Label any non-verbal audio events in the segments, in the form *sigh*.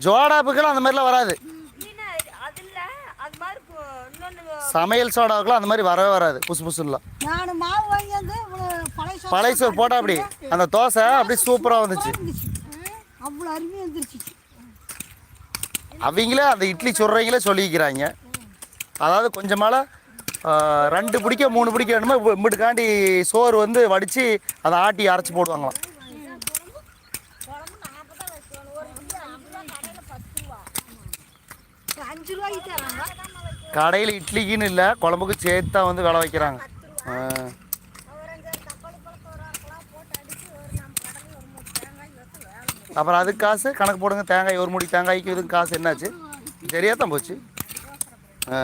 ஜோடாப்புக்கெல்லாம் அந்த மாதிரிலாம் வராது. மீனா அது இல்ல அது மாதிரி பு- இன்னொன்னு சமையல் சோடாவுக்குலாம் அந்த மாதிரி வரவே வராது. புசு புசுலாம். நான் மாவு வாங்கி வந்து பழைய சோறு பழைய சோறு போட்டால் அப்படி. அந்த தோசை அப்படியே சூப்பராக வந்துச்சு. அவங்களே அந்த இட்லி சுடுறவங்களே சொல்லிக்கிறாங்க. அதாவது கொஞ்சமால ரெண்டு பிடிக்க மூணு பிடிக்க வேணுமோ இம்பிட்டுக்காண்டி சோறு வந்து வடித்து அதை ஆட்டி அரைச்சி போடுவாங்களாம். அஞ்சு ரூபாய்க்கு தராங்க. கடையில் இட்லிக்குன்னு இல்லை குழம்புக்கு சேர்த்து தான் வந்து விலை வைக்கிறாங்க. அப்புறம் அதுக்கு காசு கணக்கு போடுங்க தேங்காய் ஒரு முடி தேங்காய்க்கு இதுக்கு காசு என்னாச்சு? சரியாக தான் போச்சு. ஆ.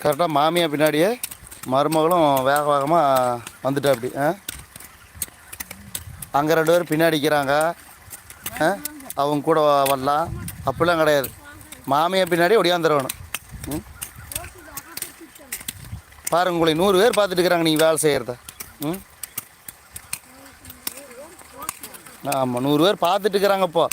கரெக்டாக மாமியா பின்னாடியே மருமகளும் வேக வேகமாக வந்துட்டா அப்படி ஆ? அங்கே ரெண்டு பேரும் பின்னாடிக்கிறாங்க ஆ? அவங்க கூட வரலாம். அப்படிலாம் கிடையாது. மாமியை பின்னாடி ஒடியாந்துடணும் ம்? பாருங்க உங்களை நூறு பேர் பார்த்துட்டு இருக்கிறாங்க நீங்கள் வேலை செய்கிறத ம்? ஆமாம் நூறு பேர் பார்த்துட்டு இருக்கிறாங்க இப்போ.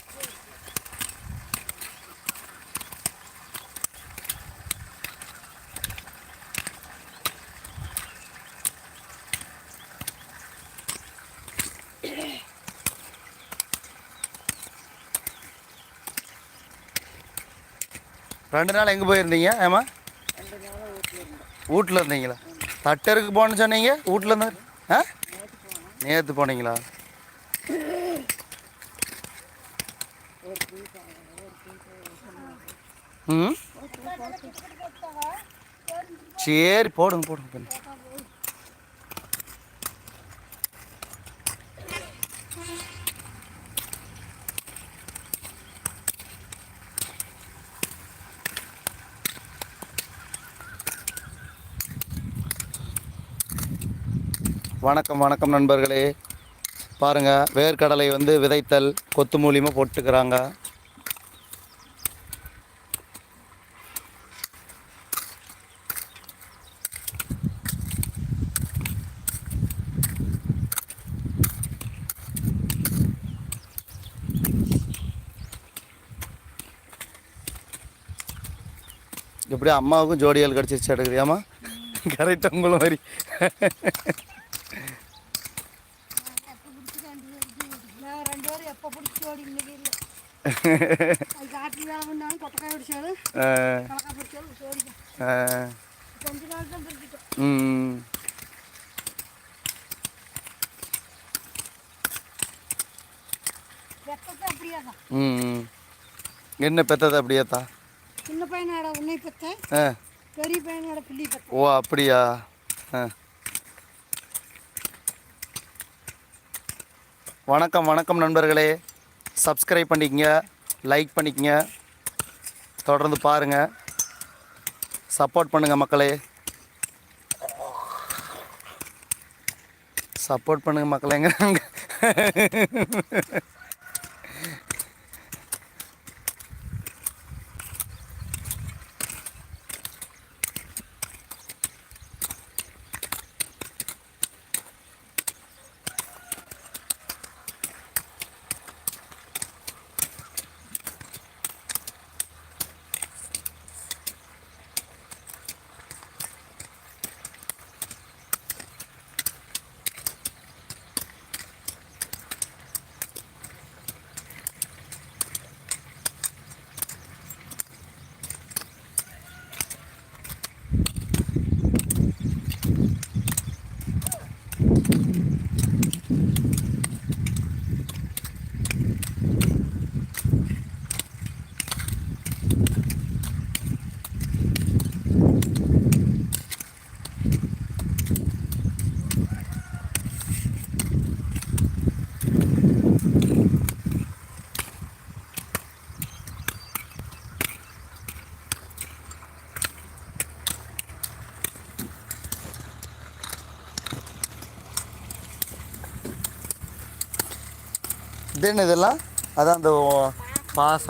ரெண்டு நாள் எங்கே போயிருந்தீங்க ஏமா வீட்டில் இருந்தீங்களா? தட்டருக்கு போகணுன்னு சொன்னீங்க வீட்டில் இருந்து? ஆ? நேற்று போனீங்களா? ம்? சரி போடுங்க போடுங்க. வணக்கம் வணக்கம் நண்பர்களே. பாருங்கள் வேர்க்கடலை வந்து விதைத்தல் கொத்து மூலியமாக போட்டுக்கிறாங்க. எப்படி அம்மாவுக்கும் ஜோடியால் கிடச்சிருச்சு எடுக்கிறியாமா கரெக்டாக உங்களை மாதிரி. அப்படியே. என்ன பெத்தது அப்படியாத்தா? சின்ன பையனோட உன்னை ஆ. பெரிய பையனோட பிள்ளை ஓ அப்படியா? ஆ. வணக்கம் வணக்கம் நண்பர்களே. சப்ஸ்கிரைப் பண்ணிக்கங்க லைக் பண்ணிக்கங்க. தொடர்ந்து பாருங்கள் சப்போர்ட் பண்ணுங்கள் மக்களே. சப்போர்ட் பண்ணுங்கள் மக்களேங்க. *laughs* தென் இதெல்லாம் அதான் அந்த பாஸ்